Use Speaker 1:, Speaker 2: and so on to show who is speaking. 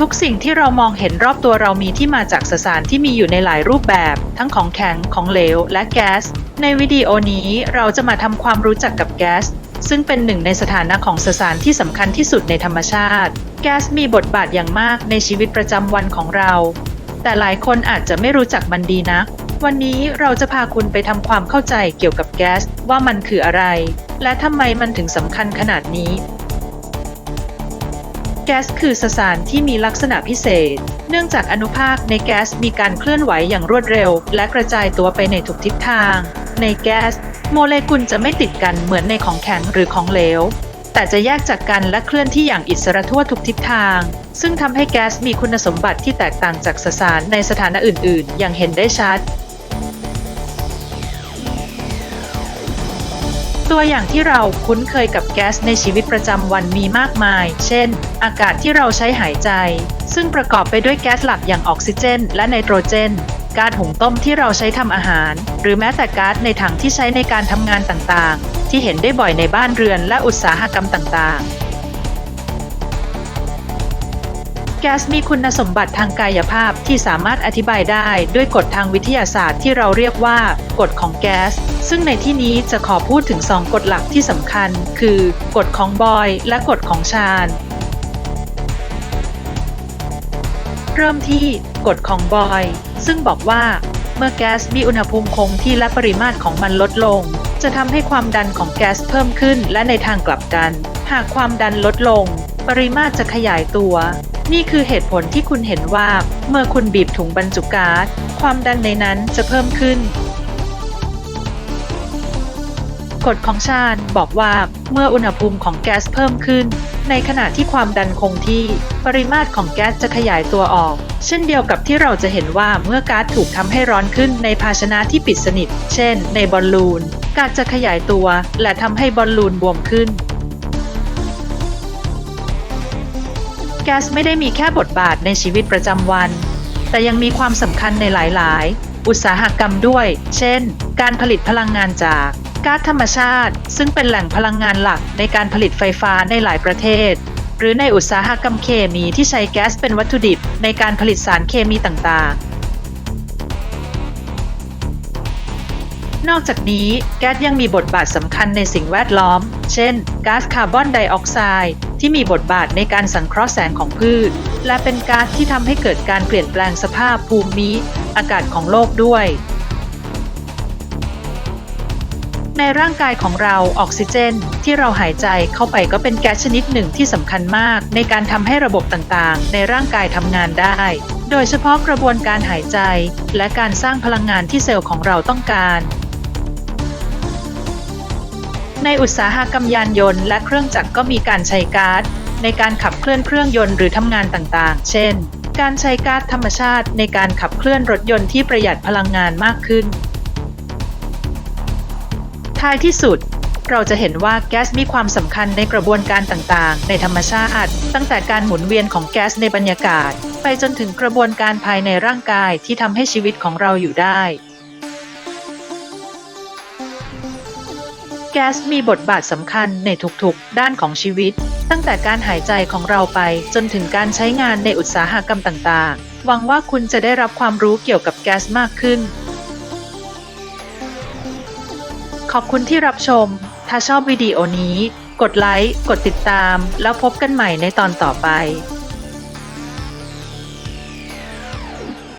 Speaker 1: ทุกสิ่งที่เรามองเห็นรอบตัวเรามีที่มาจากสสารที่มีอยู่ในหลายรูปแบบ ทั้งของแข็งของเหลว และแก๊ส ในวิดีโอนี้เราจะมาทำความรู้จักกับแก๊สซึ่งเป็นหนึ่งในสถานะของสสารที่สำคัญที่สุดในธรรมชาติ แก๊สมีบทบาทอย่างมากในชีวิตประจำวันของเรา แต่หลายคนอาจจะไม่รู้จักมันดีนักวันนี้เราจะพาคุณไปทำความเข้าใจเกี่ยวกับแก๊สว่ามันคืออะไร และทำไมมันถึงสำคัญขนาดนี้ แก๊สคือสสารที่มีลักษณะพิเศษ เนื่องจากอนุภาคในแก๊สมีการเคลื่อนไหวอย่างรวดเร็ว และกระจายตัวไปในทุกทิศทาง ในแก๊ส โมเลกุลจะไม่ติดกันเหมือนในของแข็งหรือของเหลว แต่จะแยกจากกันและเคลื่อนที่อย่างอิสระทั่วทุกทิศทาง ซึ่งทำให้แก๊สมีคุณสมบัติที่แตกต่างจากสสารในสถานะอื่น ๆ อย่างเห็นได้ชัด ตัวอย่างที่เราคุ้นเคยกับแก๊สในชีวิตประจำวันมีมากมาย เช่น อากาศที่เราใช้หายใจ ซึ่งประกอบไปด้วยแก๊สหลักอย่างออกซิเจน และไนโตรเจนก๊าซหุงต้มที่เราใช้ทำอาหาร หรือแม้แต่ก๊าซในถังที่ใช้ในการทำงานต่างๆ ที่เห็นได้บ่อยในบ้านเรือนและอุตสาหกรรมต่างๆ แก๊สมีคุณสมบัติทางกายภาพที่สามารถอธิบายได้ด้วยกฎทางวิทยาศาสตร์ที่เราเรียกว่ากฎของแก๊ส ซึ่งในที่นี้จะขอพูดถึง 2 กฎหลักที่สำคัญ คือกฎของบอยล์และกฎของชาญเริ่มที่กฎของบอยล์ซึ่งบอกว่าเมื่อแก๊สมีอุณหภูมิคงที่และปริมาตรของมันลดลง จะทำให้ความดันของแก๊สเพิ่มขึ้นและในทางกลับกัน หากความดันลดลง ปริมาตรจะขยายตัว นี่คือเหตุผลที่คุณเห็นว่าเมื่อคุณบีบถุงบรรจุก๊าซความดันในนั้นจะเพิ่มขึ้นกฎของชาญบอกว่าเมื่ออุณหภูมิของแก๊สเพิ่มขึ้น ในขณะที่ความดันคงที่ ปริมาตรของแก๊สจะขยายตัวออก เช่นเดียวกับที่เราจะเห็นว่าเมื่อก๊าซถูกทำให้ร้อนขึ้นในภาชนะที่ปิดสนิท เช่น ในบอลลูนก๊าซจะขยายตัว และทำให้บอลลูนบวมขึ้น แก๊สไม่ได้มีแค่บทบาทในชีวิตประจำวัน แต่ยังมีความสำคัญในหลาย ๆ อุตสาหกรรมด้วย เช่น การผลิตพลังงานจากก๊าซธรรมชาติ ซึ่งเป็นแหล่งพลังงานหลักในการผลิตไฟฟ้าในหลายประเทศ หรือในอุตสาหกรรมเคมีที่ใช้แก๊สเป็นวัตถุดิบในการผลิตสารเคมีต่าง ๆนอกจากนี้แก๊สยังมีบทบาทสำคัญในสิ่งแวดล้อม เช่นก๊าซคาร์บอนไดออกไซด์ ที่มีบทบาทในการสังเคราะห์แสงของพืช และเป็นก๊าซที่ทำให้เกิดการเปลี่ยนแปลงสภาพภูมิอากาศของโลกด้วย ในร่างกายของเราออกซิเจน ที่เราหายใจเข้าไปก็เป็นแก๊สชนิดหนึ่งที่สำคัญมาก ในการทำให้ระบบต่างๆ ในร่างกายทำงานได้ โดยเฉพาะกระบวนการหายใจ และการสร้างพลังงานที่เซลล์ของเราต้องการ ในอุตสาหกรรมยานยนต์และเครื่องจักรก็มีการใช้ก๊าซในการขับเคลื่อนเครื่องยนต์หรือทำงานต่างๆ เช่น การใช้ก๊าซธรรมชาติในการขับเคลื่อนรถยนต์ที่ประหยัดพลังงานมากขึ้น ท้ายที่สุด เราจะเห็นว่าแก๊สมีความสำคัญในกระบวนการต่างๆ ในธรรมชาติ ตั้งแต่การหมุนเวียนของแก๊สในบรรยากาศ ไปจนถึงกระบวนการภายในร่างกายที่ทำให้ชีวิตของเราอยู่ได้ แก๊สมีบทบาทสำคัญในทุกๆ ด้านของชีวิต ตั้งแต่การหายใจของเราไปจนถึงการใช้งานในอุตสาหกรรมต่างๆ หวังว่าคุณจะได้รับความรู้เกี่ยวกับแก๊สมากขึ้น ขอบคุณที่รับชม ถ้าชอบวิดีโอนี้ กดไลค์ กดติดตาม แล้วพบกันใหม่ในตอนต่อไป